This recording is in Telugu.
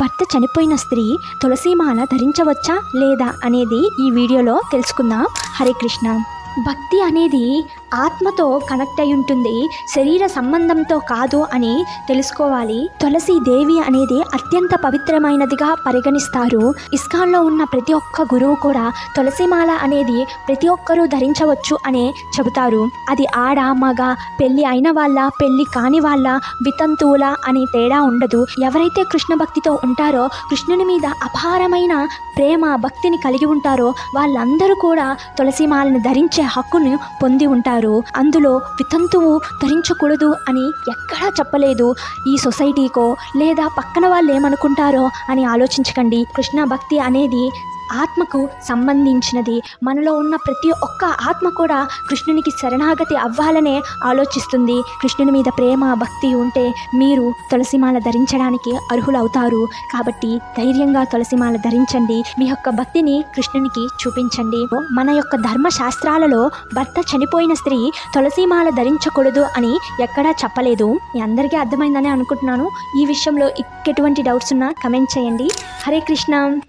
భర్త చనిపోయిన స్త్రీ తులసిమాల ధరించవచ్చా లేదా అనేది ఈ వీడియోలో తెలుసుకుందాం. హరే కృష్ణ. భక్తి అనేది ఆత్మతో కనెక్ట్ అయి ఉంటుంది. శరీర సంబంధంతో కాదు అని తెలుసుకోవాలి. తులసి దేవి అనేది అత్యంత పవిత్రమైనదిగా పరిగణిస్తారు. ఇస్కాన్లో ఉన్న ప్రతి ఒక్క గురువు కూడా తులసిమాల అనేది ప్రతి ఒక్కరూ ధరించవచ్చు అనే చెబుతారు. అది ఆడ మగ పెళ్ళి అయిన వాళ్ళ పెళ్ళి కాని వాళ్ళ వితంతువుల అని తేడా ఉండదు. ఎవరైతే కృష్ణ భక్తితో ఉంటారో కృష్ణుని మీద అపారమైన ప్రేమ భక్తిని కలిగి ఉంటారో వాళ్ళందరూ కూడా తులసిమాలను ధరించే హక్కును పొంది ఉంటారు. అందులో వితంతువు ధరించకూడదు అని ఎక్కడా చెప్పలేదు. ఈ సొసైటీకో లేదా పక్కన వాళ్ళు ఏమనుకుంటారో అని ఆలోచించకండి. కృష్ణ భక్తి అనేది ఆత్మకు సంబంధించినది. మనలో ఉన్న ప్రతి ఒక్క ఆత్మ కూడా కృష్ణునికి శరణాగతి అవ్వాలనే ఆలోచిస్తుంది. కృష్ణుని మీద ప్రేమ భక్తి ఉంటే మీరు తులసిమాల ధరించడానికి అర్హులవుతారు. కాబట్టి ధైర్యంగా తులసిమాల ధరించండి. మీ యొక్క భక్తిని కృష్ణునికి చూపించండి. మన యొక్క ధర్మశాస్త్రాలలో భర్త చనిపోయిన స్త్రీ తులసిమాల ధరించకూడదు అని ఎక్కడా చెప్పలేదు. మీ అందరికీ అర్థమైందని అనుకుంటున్నాను. ఈ విషయంలో ఎటువంటి డౌట్స్ ఉన్నా కమెంట్ చేయండి. హరే కృష్ణ.